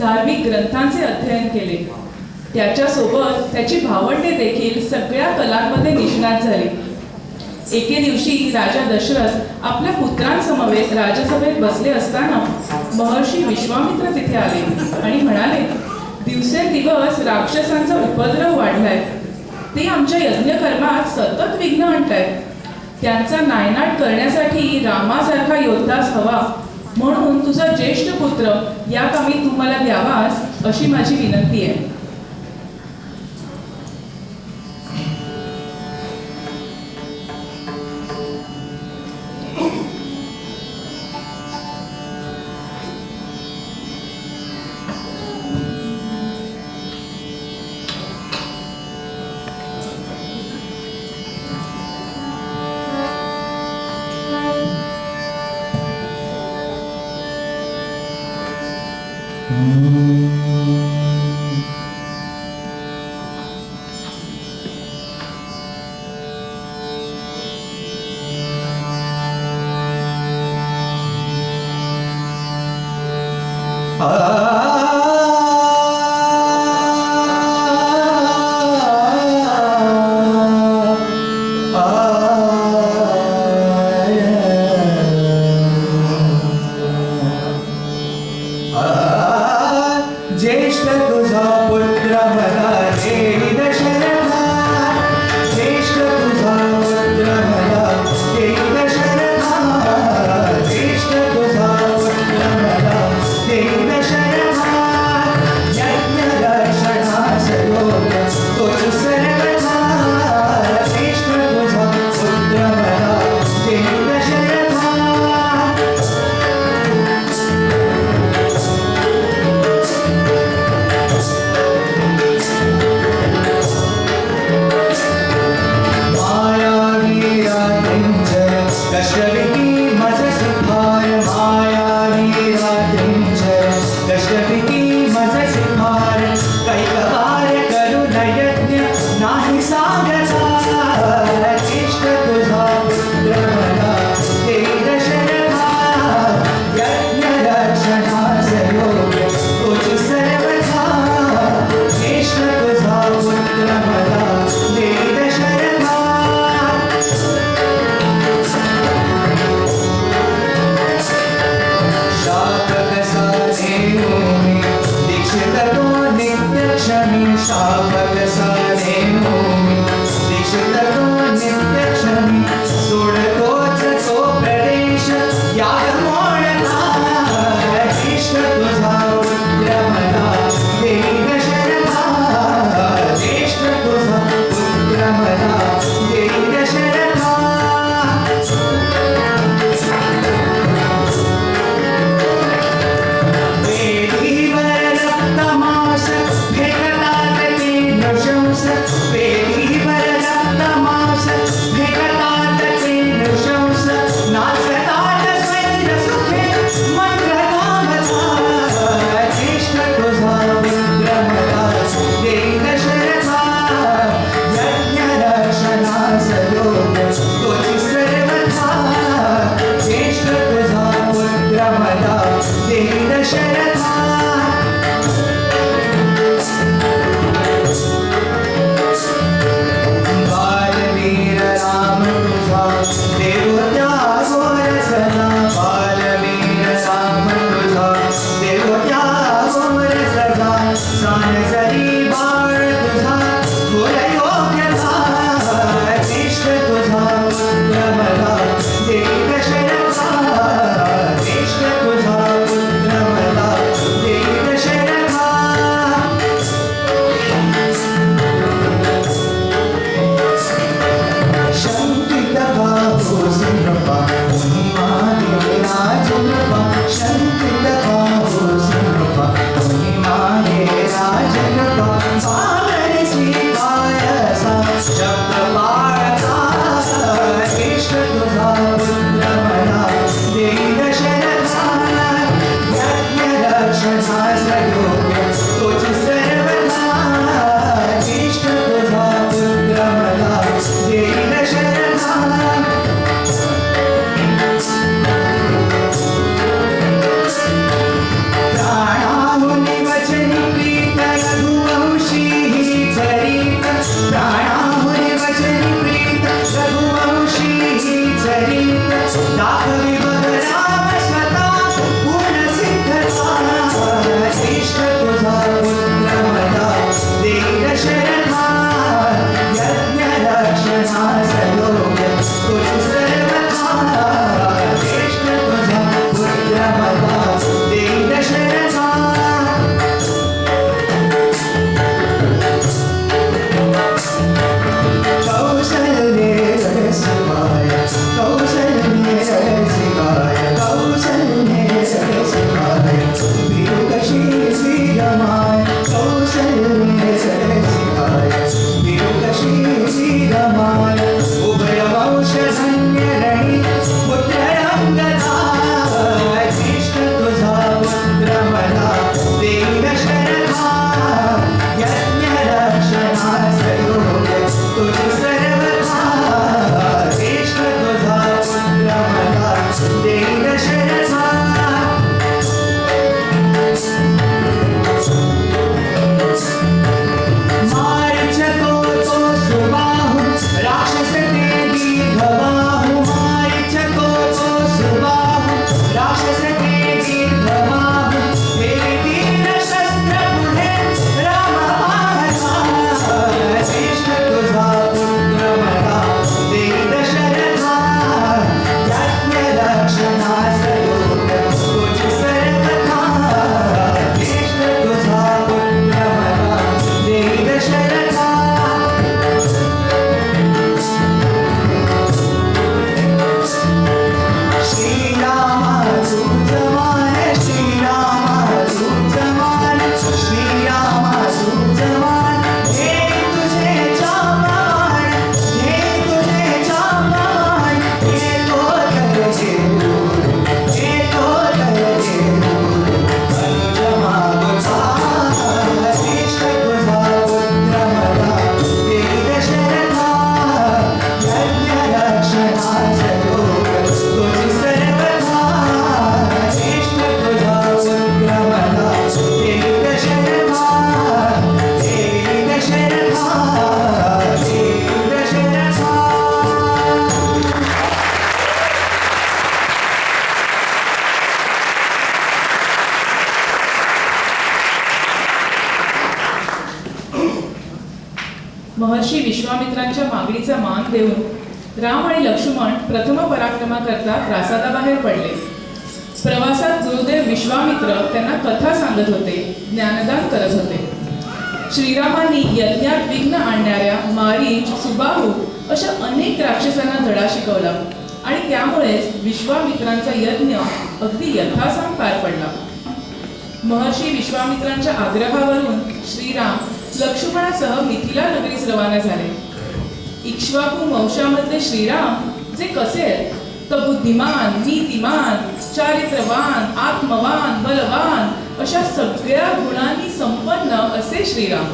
धार्मिक ग्रंथांचे अध्ययन केले. त्याच्यासोबत त्याची भावंडे देखील सगळ्या कलांमध्ये निष्णात झाली. एके दिवशी राजा दशरथ आपल्या पुत्रांसमवेत राजसभेत बसले असताना महर्षी विश्वामित्र तिथे आले आणि म्हणाले दिवसेंदिवस राक्षसांचा उपद्रव वाढलाय. ते आमच्या यज्ञकर्मात सतत विघ्न आणतायत. त्यांचा नायनाट करण्यासाठी रामासारखा योद्धाच हवा. म्हणून तुझा ज्येष्ठ पुत्र या कामी तू मला द्यावास अशी माझी विनंती आहे. लक्ष्मण प्रथम पराक्रमाकरता प्रासादाबाहेर पडले. प्रवासात गुरुदेव विश्वामित्र त्यांना कथा सांगत होते ज्ञानदान करत होते. श्रीरामांनी यज्ञात विघ्न आणणाऱ्या मारीच सुबाहू अशा अनेक राक्षसांना धडा शिकवला आणि त्यामुळेच विश्वामित्रांचा यज्ञ अगदी यथासांग पार पडला. महर्षी विश्वामित्रांच्या आग्रहावरून श्रीराम लक्ष्मणासह मिथिला नगरीस रवाना झाले. इक्ष्वाकू वंशामधले श्रीराम जे कसे तर बुद्धिमान नीतिमान चारित्रवान आत्मवान बलवान अशा सगळ्या गुणांनी संपन्न असे श्रीराम.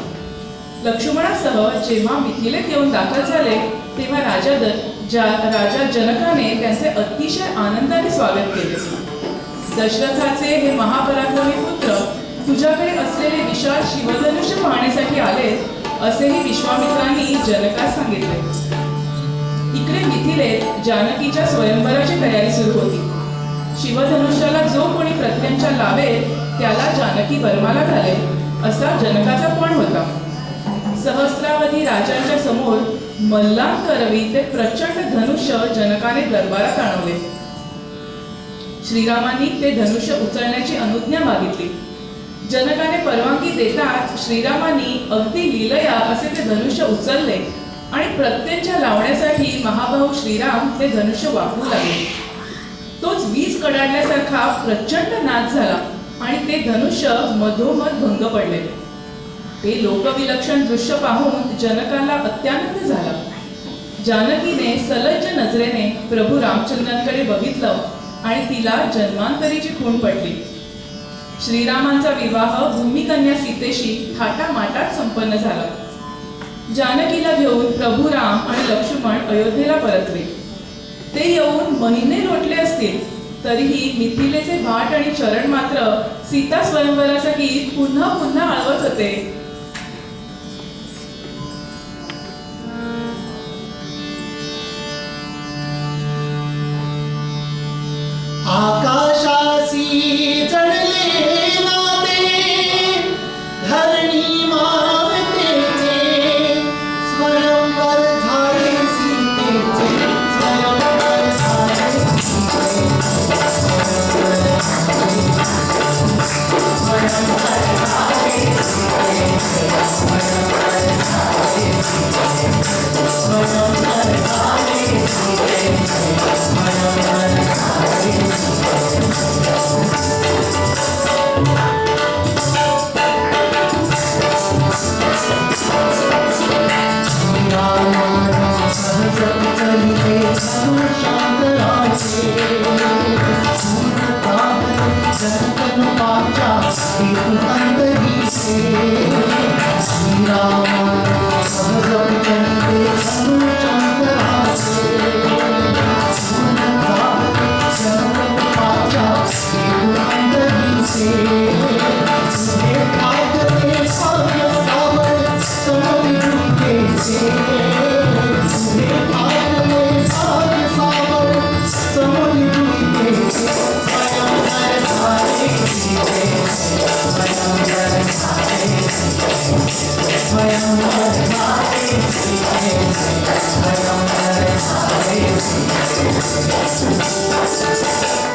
लक्ष्मणासह जेव्हा मिथिलेत येऊन दाखल झाले तेव्हा राजा द ज्या राजा जनकाने त्यांचे अतिशय आनंदाने स्वागत केले. दशरथाचे हे महापराक्रमी पुत्र तुझ्याकडे असलेले विशाल शिवधनुष्य पाहण्यासाठी आले असेही विश्वामित्रांनी जनकास सांगितले. इकडे मिथिलेत जानकीच्या स्वयंवराची तयारी सुरू होती. शिवधनुष्याला जो कोणी प्रत्यंच्या लावेल त्याला जानकी वर्माला घालेल असा जनकाचा पण होता? सहस्रावधी राजांच्या समोर मल्लान करवी ते प्रचंड धनुष्य जनकाने दरबारात आणवले श्रीरामांनी ते धनुष्य उचलण्याची अनुज्ञा मागितली. जनकाने परवानगी देताच श्रीरामांनी अगदी लिलया असे ते धनुष्य उचलले आणि प्रत्यंच्या लावण्यासाठी महाभाऊ श्रीराम ते धनुष्य वापरू लागले. तोच वीज कडाडल्यासारखा प्रचंड नाच झाला आणि ते धनुष्य मधोमध भंग पडले. ते लोकविलक्षण दृश्य पाहून जनकाला अत्यानंद झाला. जानकीने सलज्ज नजरेने प्रभू रामचंद्रांकडे बघितलं आणि तिला जन्मांतरीची खूण पडली. श्रीरामांचा विवाह भूमिकन्या सीतेशी थाटामाटात संपन्न झाला. जानकीला घेऊन प्रभू राम आणि लक्ष्मण अयोध्येला परतले. ते येऊन महिने लोटले असतील तरीही मिथिलेचे भाट आणि चरण मात्र सीता स्वयंवरासाठी पुन्हा पुन्हा आळवत होते. I don't